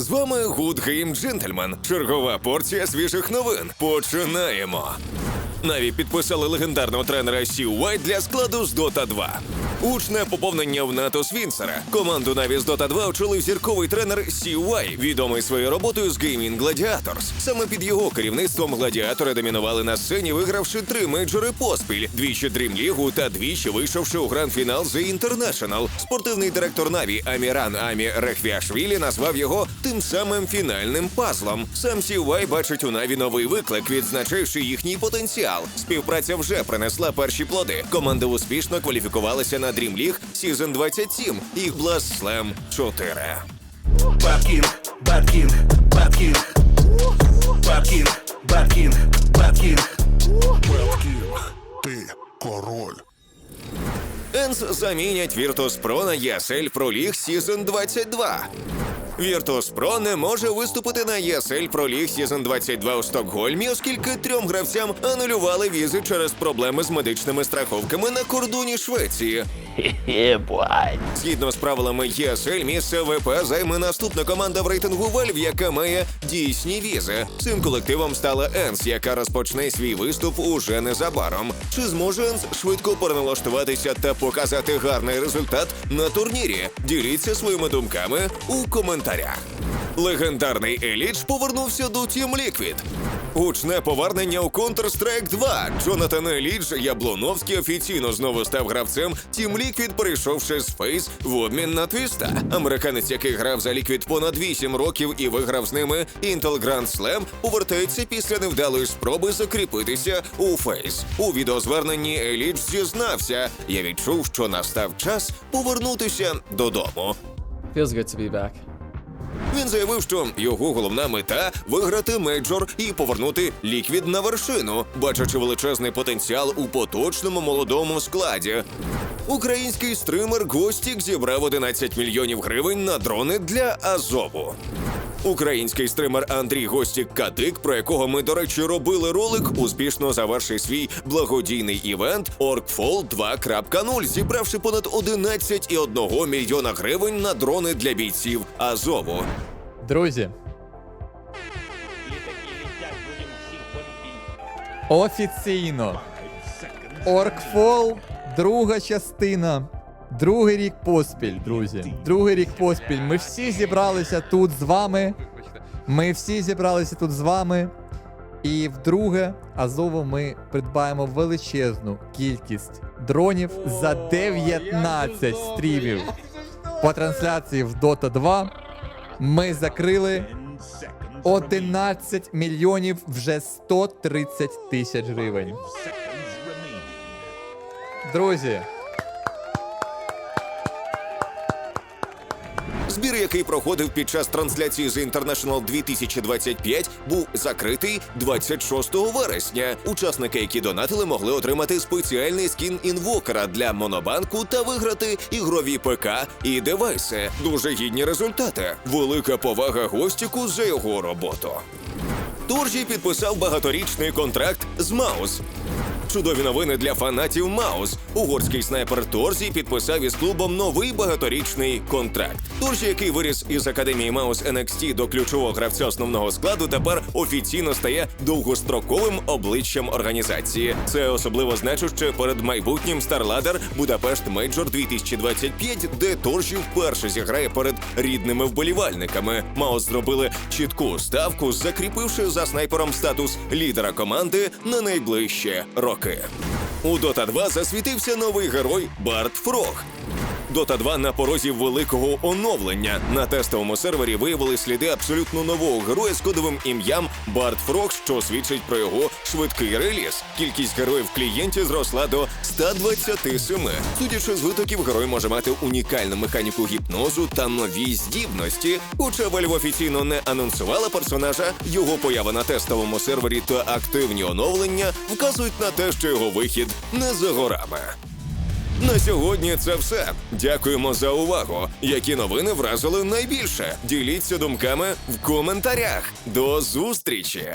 З вами Good Game Gentleman. Чергова порція свіжих новин. Починаємо. Наві підписали легендарного тренера Сі Уайт для складу з Dota 2. Учне поповнення в НАТО Свінсера. Команду Наві з Dota 2 очолив зірковий тренер Сі Уай, відомий своєю роботою з Gaming Gladiators. Саме під його керівництвом гладіатори домінували на сцені, вигравши три мейджори поспіль, двічі Дрім Лігу та двічі вийшовши у гранд-фінал The International. Спортивний директор Наві Аміран Амі Рехвіашвілі назвав його тим самим фінальним пазлом. Сам Сі Уай бачить у Наві новий виклик, відзначивши їхній потенціал. Співпраця вже принесла перші плоди. Команда успішно кваліфікувалася на Dream League Season 27 і Blast Slam 4. Бабкінг, Бабкінг, Бабкінг, Бабкінг, Бабкінг, Бабкінг. Беткінг, ти король. Енс замінять Virtus Pro на ESL Pro League Season 22. Virtus Pro не може виступити на ESL Pro League Season 22 у Стокгольмі, оскільки трьом гравцям анулювали візи через проблеми з медичними страховками на кордоні Швеції. Згідно з правилами ESL, місце ВП займе наступна команда в рейтингу Valve, яка має дійсні візи. Цим колективом стала Енс, яка розпочне свій виступ уже незабаром. Чи зможе Енс швидко переналаштуватися та показати гарний результат на турнірі? Діліться своїми думками у коментарях. Легендарний Еліч повернувся до Team Liquid. Гучне повернення у Counter-Strike 2. Джонатан Еліч Яблоновський офіційно знову став гравцем Team Liquid, перейшовши з Фейс в обмін на твіста. Американець, який грав за Liquid понад 8 років і виграв з ними Intel Grand Slam, повертається після невдалої спроби закріпитися у Фейс. У відеозверненні Еліч зізнався: я відчув, що настав час повернутися додому. Feels good to be back. Він заявив, що його головна мета виграти мейджор і повернути ліквід на вершину, бачачи величезний потенціал у поточному молодому складі. Український стример Гостік зібрав 11 мільйонів гривень на дрони для Азову. Український стример Андрій Гостік Катик, про якого ми, до речі, робили ролик, успішно завершив свій благодійний івент Orkfall 2.0, зібравши понад 11,1 мільйона гривень на дрони для бійців Азову. Друзі. Офіційно. Оркфол, друга частина. Другий рік поспіль, друзі. Другий рік поспіль. Ми всі зібралися тут з вами. Ми всі зібралися тут з вами. І вдруге, Азову ми придбаємо величезну кількість дронів за 19 стрімів. По трансляції в Dota 2 ми закрили 11 мільйонів вже 130 тисяч гривень. Друзі, Збір, який проходив під час трансляції з International 2025, був закритий 26 вересня. Учасники, які донатили, могли отримати спеціальний скін інвокера для монобанку та виграти ігрові ПК і девайси. Дуже гідні результати. Велика повага гостіку за його роботу. Торжі підписав багаторічний контракт з Маус. Чудові новини для фанатів Маус. Угорський снайпер Торзі підписав із клубом новий багаторічний контракт. Торзі, який виріс із академії Маус NXT до ключового гравця основного складу, тепер офіційно стає довгостроковим обличчям організації. Це особливо значуще перед майбутнім StarLadder Будапешт Мейджор 2025, де Торжі вперше зіграє перед рідними вболівальниками. Маус зробили чітку ставку, закріпивши за снайпером статус лідера команди на найближчі роки. У Dota 2 засвітився новий герой Барт Фрог. Dota 2 на порозі великого оновлення. На тестовому сервері виявили сліди абсолютно нового героя з кодовим ім'ям Барт Фрог, що свідчить про його швидкий реліз. Кількість героїв в клієнті зросла до 127. Судячи з витоків, герой може мати унікальну механіку гіпнозу та нові здібності. Хоча Valve офіційно не анонсувала персонажа, його поява на тестовому сервері та активні оновлення вказують на те, що його вихід не за горами. На сьогодні це все. Дякуємо за увагу. Які новини вразили найбільше? Діліться думками в коментарях. До зустрічі!